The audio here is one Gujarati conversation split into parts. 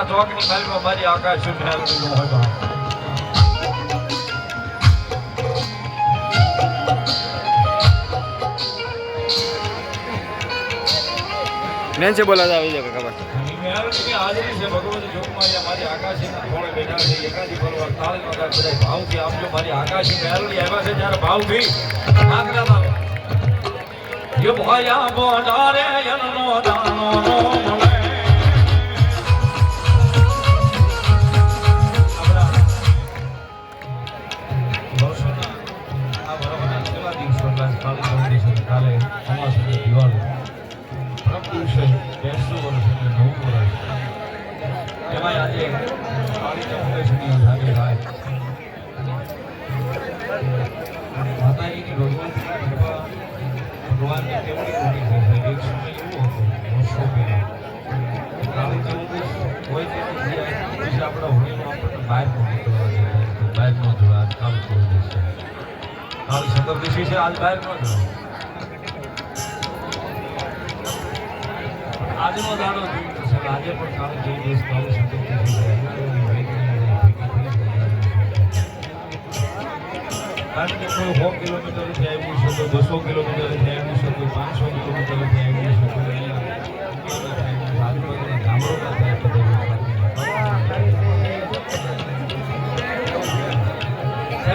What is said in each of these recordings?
જગતના ચોકની માલમાં મારી આકાશનું મેન છે બોલાતા આવી જાય ખબર. હાજરી છે ભગવતી જોગમાયા મારી આકાશીના ખોળે બેઠા છે એકાદી ફરવાર તાળી વગાડ બધાય ભાવથી આપજો મારી આકાશી મહેલની આવ્યા છે જ્યારે ભાવથી નાગરા યો ભયા બોડારે યનનો દાનો એમાંય આજે માતાજીની ભગવતીની કૃપા ભગવાનની કેવડી મોટી છે. એક સમય એવો હતો વર્ષો પહેલા કાળી ચૌદસ હોય તે પછી આપણા હોળીનો આપણને બહાર આજ બહાર નો જોવા આજનો દાડો જીવતો આજે પણ કાલે જઈ દિવસ કાલે છે કારણ કે કોઈ સો કિલોમીટરથી આવ્યું છે તો બસો કિલોમીટરથી આવ્યું છે કોઈ પાંચસો કિલોમીટરથી આવ્યું છે કોઈ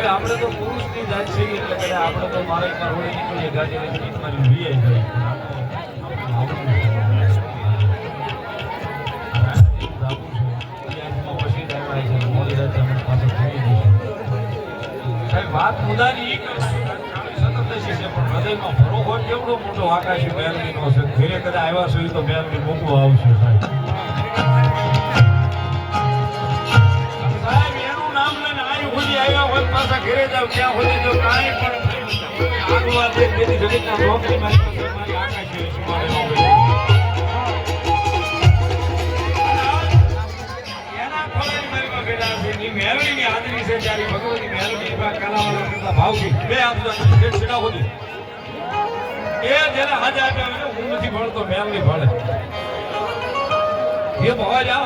આપણે તો પુરુષની જાત એટલે આપણે તો મારે એક વાર હોળી નીકળીએ ગાડી લઈને નીટ મારી વી આવી જાય વાત પણ હૃદયમાં ભરોસો કેવડો મોટો આકાશી મહેલનો છે. ઘરે કદાચ આવ્યા સુધી તો મહેલની મૂકવો આવશે, સાહેબ. નામ લઈને આયુ સુધી આવ્યા હોય ઘરે જાવ ત્યાં સુધી જો નોકરી મેળવીની છે ત્યારે ભગવતી કલાવાળા ભાવથી બે હું નથી ભણતો એ ભોજા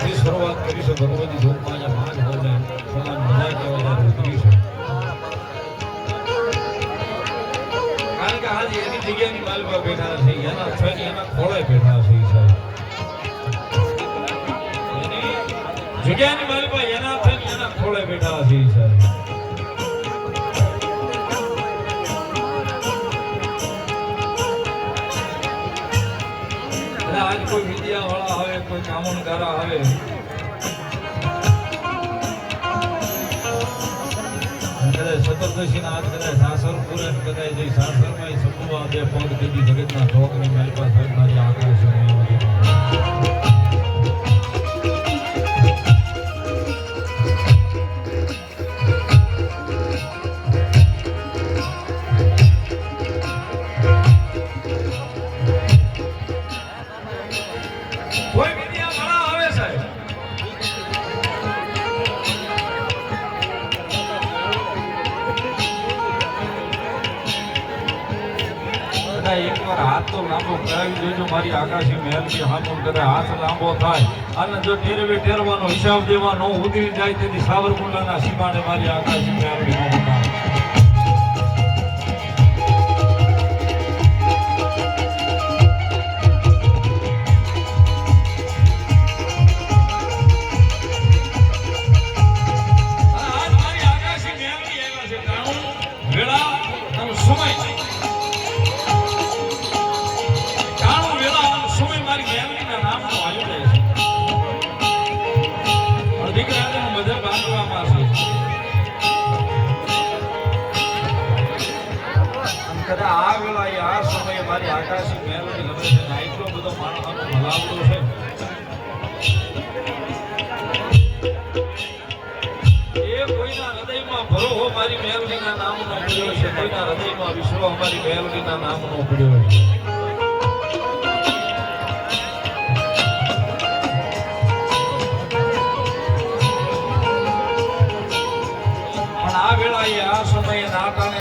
ભગવતી શરૂઆત કરી છે ભગવતી જોગમાયા એની જગ્યાની માલમાં બેઠા છે. એના થઈને એના ખોળે બેઠા છે સાહેબ. જગ્યાની માલમાં એના થઈને એના ખોળે બેઠા છે સાહેબ. આજ કોઈ વિદ્યાવાળા વાળા આવે, કોઈ કામણકારા આવે કદાચ સતરદશી ના આજ કદાચ સાસરપુર અને કદાચ સાસરમાં સમૂહ બે પગ દીધી જગતના ઢોકની મારી પાસે મારી આકાશ કદાચ એકવાર હાથ તો લાંબો કરાવી દેજો. મારી આકાશી મહેલની હામું કરે, હાથ લાંબો થાય. અને જો ટેરવે ટેરવાનો હિસાબ દેવાનો ઉતરી જાય, તેથી સાવરકુંડલાના સીમાને મારી આકાશી મહેલની કદાચ આ વેળાએ આ સમયે મારી આકાશી મહેલની ગમે છે બધો માણસનો ભલાવતો છે. એ કોઈના હૃદયમાં ભરોહો મારી મેલડીના નામનો પડ્યો છે, કોઈના હૃદયમાં વિશ્વાસ અમારી મેલડીના નામનો પડ્યો છે.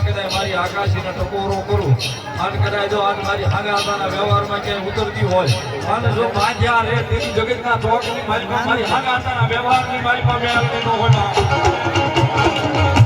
કદાચ મારી આકાશીને ટકોરો કરું. અને કદાચ જો આજ મારી હાગાતાના વ્યવહારમાં ક્યાંય ઉતરતી હોય. અને જો બાંધ્યા રે તેની જગતના ચોકની મારી મારી હાગાતાના વ્યવહારની મારી પાસે મેળવી ન હોય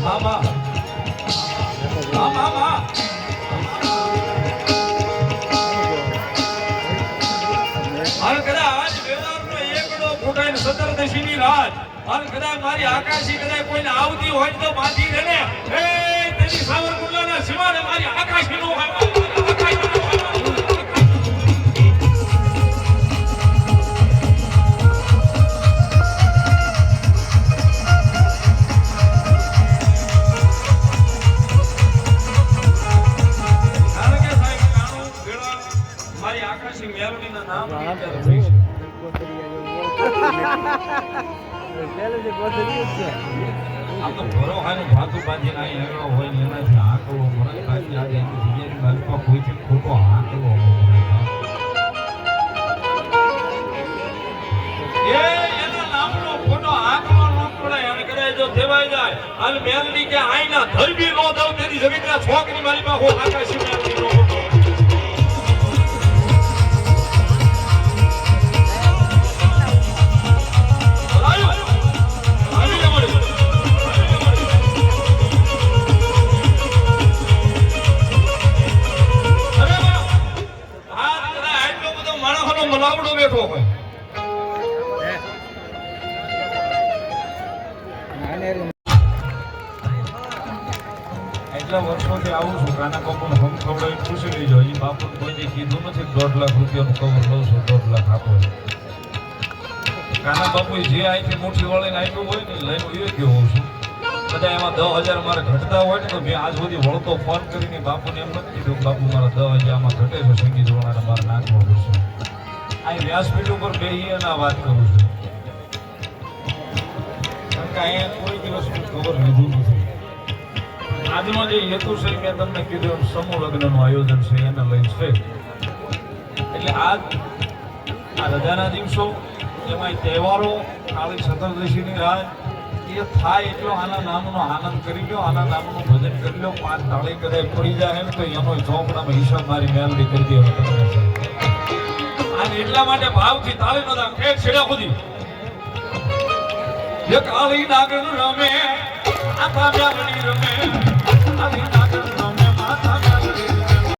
મામા. મામા ફૂટાઈને સતરદશીની રાત હાલ કદાચ મારી આકાશી કદાચ કોઈને આવતી હોય તો બાંધી દે ને એ, તેની સાવરકુંડલાના સીમાને મારી આકાશીનો હોય આ તો ભરોહાનું ભાતું બાંધીને અહીં હેરણો હોય ને એનાથી હાંકવો મળે બાકી આજે એની જગ્યાની બાજુમાં કોઈથી ખોટો હાંકવો મળે એ, એના નામનો એટલા વર્ષોથી આવું છું કાના બાપુને હમ ખવડાવી પૂછી લેજો. એ બાપુ કોઈ કીધું નથી દોઢ લાખ રૂપિયાનું કવર લઉં છું, દોઢ લાખ આપો. કાના બાપુએ જે અહીંથી મુઠ્ઠી વળીને આપ્યું હોય ને લઈને એ ગયો છું. બધા એમાં દસ હજાર મારે ઘટતા હોય ને, તો મેં આજ સુધી વળતો ફોન કરીને બાપુને એમ નથી કીધું બાપુ, મારા દસ હજારમાં ઘટે છે સંગીત વળાને મારે નાખવા પડશે અહીં વ્યાસપીઠ ઉપર બે આ વાત કરું છું. કારણ કે અહીંયા કોઈ દિવસ ખબર લીધું નથી. આજનો જે હેતુ છે મેં તમને કીધું એમ સમૂહ લગ્નનું આયોજન છે, એને લઈ છે. એટલે આજ આ રજાના દિવસો એમાંય તહેવારો, કાળી ચતુર્દશીની રાત, એ થાય એટલો આના નામનો આનંદ કરી લ્યો, આના નામનું ભજન કરી લ્યો, પાંચ તાળી કદાચ પડી જાય ને તો એનો ચોપડામાં હિસાબ મારી મેલડી કરી દે અને એટલા માટે ભાવથી તાળી નો દામ ઠેક છેડા સુધી. એક આલી નાગણ રમે માથા બ્યાવડી રમે. કાળી નાગણ રમે બ્યાવડી